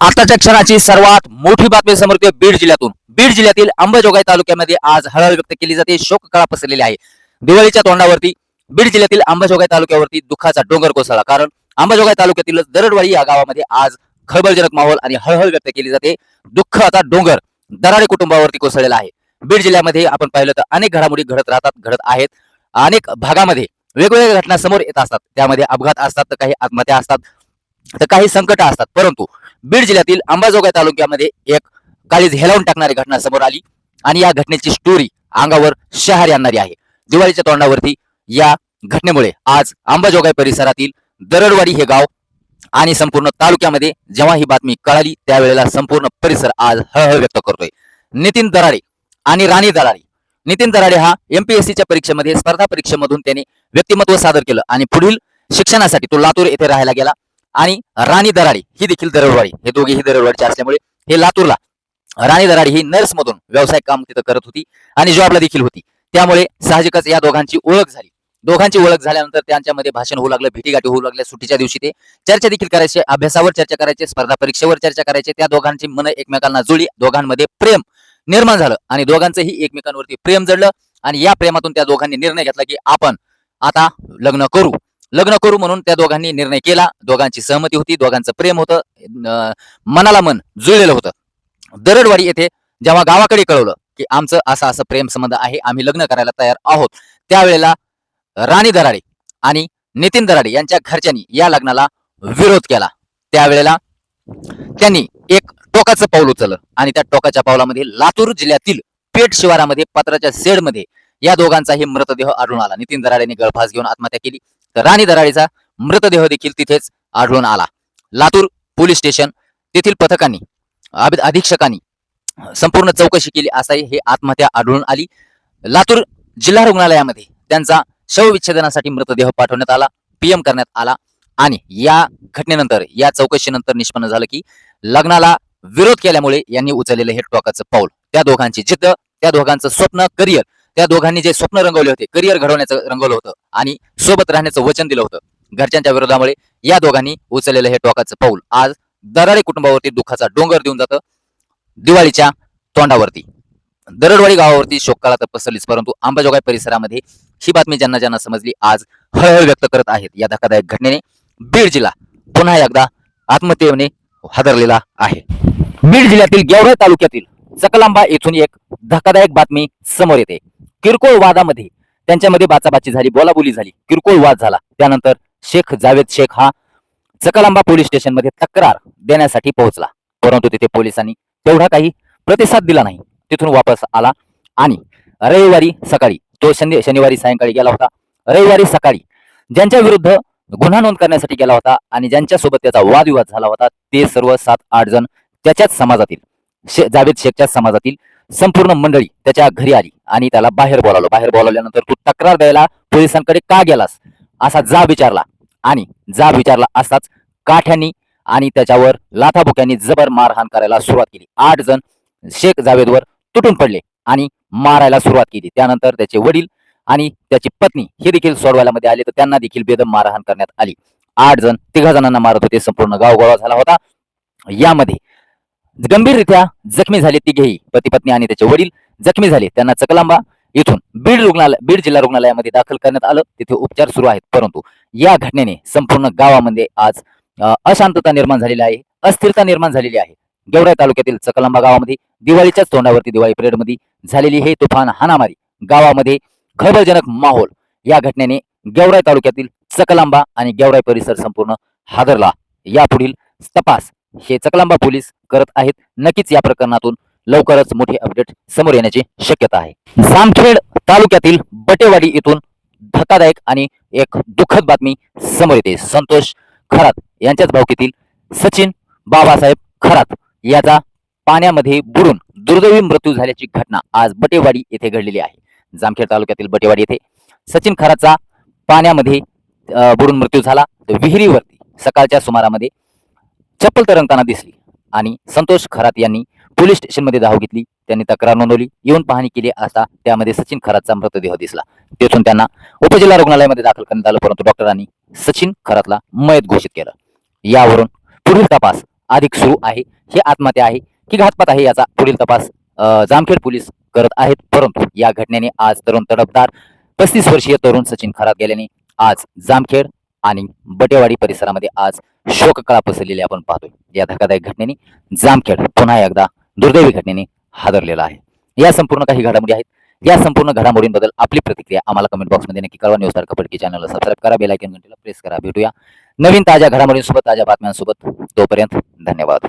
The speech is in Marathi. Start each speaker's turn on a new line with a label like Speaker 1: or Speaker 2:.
Speaker 1: आताच्या क्षणाची सर्वात मोठी बातमी समोर बीड जिल्ह्यातून. बीड जिल्ह्यातील अंबाजोगाई तालुक्यामध्ये आज हळहळ व्यक्त केली जाते. शोककळा पसरलेली आहे. दिवाळीच्या तोंडावरती बीड जिल्ह्यातील अंबाजोगाई तालुक्यावरती दुःखाचा डोंगर कोसळला. कारण अंबाजोगाई तालुक्यातील दरडवाडी या गावामध्ये आज खळबळजनक माहोल आणि हळहळ व्यक्त केली जाते. दुःखाचा डोंगर दराडे कुटुंबावरती कोसळलेला आहे. बीड जिल्ह्यामध्ये आपण पाहिलं तर अनेक घडामोडी घडत राहतात घडत आहेत. अनेक भागामध्ये वेगवेगळ्या घटना समोर येत असतात. त्यामध्ये अपघात असतात तर काही आत्महत्या असतात. तर काही संकट असतात. परंतु बीड जिल्ह्यातील अंबाजोगाई तालुक्यामध्ये एक काळीज हेलावून टाकणारी घटना समोर आली आणि या घटनेची स्टोरी अंगावर शहर आणणारी आहे. दिवाळीच्या तोंडावरती या घटनेमुळे आज अंबाजोगाई परिसरातील दरडवाडी हे गाव आणि संपूर्ण तालुक्यामध्ये जेव्हा ही बातमी कळाली त्यावेळेला संपूर्ण परिसर आज हळहळ व्यक्त करतोय. नितीन दराडे आणि राणी दराडे. नितीन दराडे हा एमपीएससीच्या परीक्षेमध्ये स्पर्धा परीक्षेमधून त्याने व्यक्तिमत्व सादर केलं आणि पुढील शिक्षणासाठी तो लातूर येथे राहायला गेला. आणि राणी दराडी ही देखील दरडवाडी हे दोघेही दरडवाडीचे असल्यामुळे हे लातूरला राणी दराडी ही नर्स मधून व्यावसायिक काम तिथं करत होती आणि जॉबला देखील होती. त्यामुळे साहजिकच या दोघांची ओळख झाली. दोघांची ओळख झाल्यानंतर त्यांच्यामध्ये भाषण होऊ लागलं भेटीगाठी होऊ लागल्या सुट्टीच्या दिवशी ते चर्चा देखील करायचे अभ्यासावर चर्चा करायचे स्पर्धा परीक्षेवर चर्चा करायचे त्या दोघांची मन एकमेकांना जुळली दोघांमध्ये प्रेम निर्माण झालं आणि दोघांचंही एकमेकांवरती प्रेम जडलं आणि या प्रेमातून त्या दोघांनी निर्णय घेतला की आपण आता लग्न करू. लग्न करू म्हणून त्या दोघांनी निर्णय केला. दोघांची सहमती होती दोघांचं प्रेम होतं अं, मनाला मन जुळलेलं होतं. दरडवाडी येथे जेव्हा गावाकडे कळवलं की आमचं असं असं प्रेम संबंध आहे आम्ही लग्न करायला तयार आहोत त्यावेळेला राणी दराडे आणि नितीन दराडे यांच्या घरच्यांनी या लग्नाला विरोध केला. त्यावेळेला त्यांनी एक टोकाचं पाऊल उचललं आणि त्या टोकाच्या पावलामध्ये लातूर जिल्ह्यातील पेठ शिवारामध्ये पत्राच्या शेडमध्ये या दोघांचाही मृतदेह आढळून आला. नितीन दराडेने गळफास घेऊन आत्महत्या केली. तर राणी दराडेचा मृतदेह देखील तिथेच आढळून आला. लातूर पोलीस स्टेशन तेथील पथकांनी अधीक्षकांनी संपूर्ण चौकशी केली असाही हे आत्महत्या आढळून आली. लातूर जिल्हा रुग्णालयामध्ये त्यांचा शवविच्छेदनासाठी मृतदेह पाठवण्यात आला पीएम करण्यात आला आणि या घटनेनंतर या चौकशीनंतर निष्पन्न झालं की लग्नाला विरोध केल्यामुळे यांनी उचललेलं हे टोकाचं पाऊल. त्या दोघांची जिद्द त्या दोघांचं स्वप्न करिअर त्या दोघांनी जे स्वप्न रंगवले होते करिअर घडवण्याचं रंगवलं होतं आणि सोबत राहण्याचं वचन दिलं होतं घरच्यांच्या विरोधामुळे या दोघांनी उचललेलं हे टोकाचं पाऊल आज दराडे कुटुंबावरती दुःखाचा डोंगर देऊन जातं दिवाळीच्या तोंडावरती. दरडवाडी गावावरती शोककळा तर पसरलीच परंतु आंबाजोगाई परिसरामध्ये ही बातमी ज्यांना ज्यांना समजली आज हळहळ व्यक्त करत आहेत. या धक्कादायक घटनेने बीड जिल्हा पुन्हा एकदा आत्महत्येने हादरलेला आहे. बीड जिल्ह्यातील गेवराई तालुक्यातील सकलांबा येथून एक धक्कादायक बातमी समोर येते. किरकोळ वादामध्ये त्यांच्यामध्ये बाचाबाची झाली बोलाबोली झाली किरकोळ वाद झाला. त्यानंतर शेख जावेद शेख हा सकलांबा पोलीस स्टेशनमध्ये तक्रार देण्यासाठी पोहोचला. परंतु तिथे पोलिसांनी तेवढा काही प्रतिसाद दिला नाही. तिथून वापस आला आणि रविवारी सकाळी तो शनि शनिवारी सायंकाळी गेला होता. रविवारी सकाळी ज्यांच्या विरुद्ध गुन्हा नोंद करण्यासाठी गेला होता आणि ज्यांच्या सोबत त्याचा वादविवाद झाला होता ते सर्व सात आठ जण त्याच्याच समाजातील शे जावेद शेखच्या समाजातील संपूर्ण मंडळी त्याच्या घरी आली आणि त्याला बाहेर बोलावलं. बाहेर बोलावल्यानंतर तू तक्रार द्यायला पोलिसांकडे का गेलास? असा जाब विचारला आणि जाब विचारला असताच काठ्यांनी आणि त्याच्यावर लाथाबुक्यांनी जबर मारहाण करायला सुरुवात केली. आठ जण शेख जावेदवर तुटून पडले आणि मारायला सुरुवात केली. त्यानंतर त्याचे वडील आणि त्याची पत्नी हे देखील सोडवायला मध्ये आले तर त्यांना देखील बेदम मारहाण करण्यात आली. आठ जण तिघा जणांना मारत होते. संपूर्ण गाव गोळा झाला होता. यामध्ये गंभीररित्या जखमी झाले तिघेही पती पत्नी आणि त्याचे वडील जखमी झाले. त्यांना चकलांबा इथून बीड रुग्णालय बीड जिल्हा रुग्णालयामध्ये दाखल करण्यात आलं. तिथे उपचार सुरू आहेत. परंतु या घटनेने संपूर्ण गावामध्ये आज अशांतता निर्माण झालेली आहे. अस्थिरता निर्माण झालेली आहे. गेवराई तालुक्यातील चकलांबा गावामध्ये दिवाळीच्याच तोंडावरती दिवाळी परेडमध्ये झालेली हे तुफान हानामारी गावामध्ये खळबळजनक माहोल या घटनेने गेवराई तालुक्यातील चकलांबा आणि गेवराई परिसर संपूर्ण हादरला. यापुढील तपास हे चकलांबा पोलीस करत आहेत. नक्कीच या प्रकरणातून लवकरच मोठी अपडेट समोर येण्याची शक्यता आहे. जामखेड तालुक्यातील बटेवाडी इथून धक्कादायक आणि एक दुःखद बातमी समोर येते. संतोष खरात यांच्याच भावकीतील सचिन बाबासाहेब खरात याचा पाण्यामध्ये बुडून दुर्दैवी मृत्यू झाल्याची घटना आज बटेवाडी येथे घडलेली आहे. जामखेड तालुक्यातील बटेवाडी येथे सचिन खरातचा पाण्यामध्ये बुडून मृत्यू झाला. तर विहिरीवरती सकाळच्या सुमारामध्ये चप्पल तरंगताना दिसली आणि संतोष खरात यांनी पोलीस स्टेशनमध्ये धाव घेतली. त्यांनी तक्रार नोंदवली. येऊन पाहणी केली असता त्यामध्ये सचिन खरातचा मृतदेह दिसला. तेथून त्यांना उपजिल्हा रुग्णालयामध्ये दाखल करण्यात आलं परंतु डॉक्टरांनी सचिन खरातला मयत घोषित केलं. यावरून पुढील तपास अधिक सुरू आहे. ही आत्महत्या आहे की घातपात आहे याचा पुढील तपास जामखेड पोलीस करत आहेत. परंतु या घटनेने आज तरुण तडफदार पस्तीस वर्षीय तरुण सचिन खरात गेल्याने आज जामखेड आणि बटेवाडी परिसरामध्ये आज शोककळा पसरलेली आपण पाहतोय. या धक्कादायक घटनेने जामखेड पुन्हा एकदा दुर्दैवी घटनेने हादरलेला आहे. या संपूर्ण काही घडामोडी आहेत. या संपूर्ण घडामोडींबद्दल आपली प्रतिक्रिया आम्हाला कमेंट बॉक्समध्ये नक्की कळवा. न्यूज तारखा पडकी चॅनलला सबस्क्राईब करा. बेलायकन घंटेला प्रेस करा. भेटूया. नवीन ताज्या घडामोडींसोबत ताज्या बातम्यांसोबत तोपर्यंत धन्यवाद.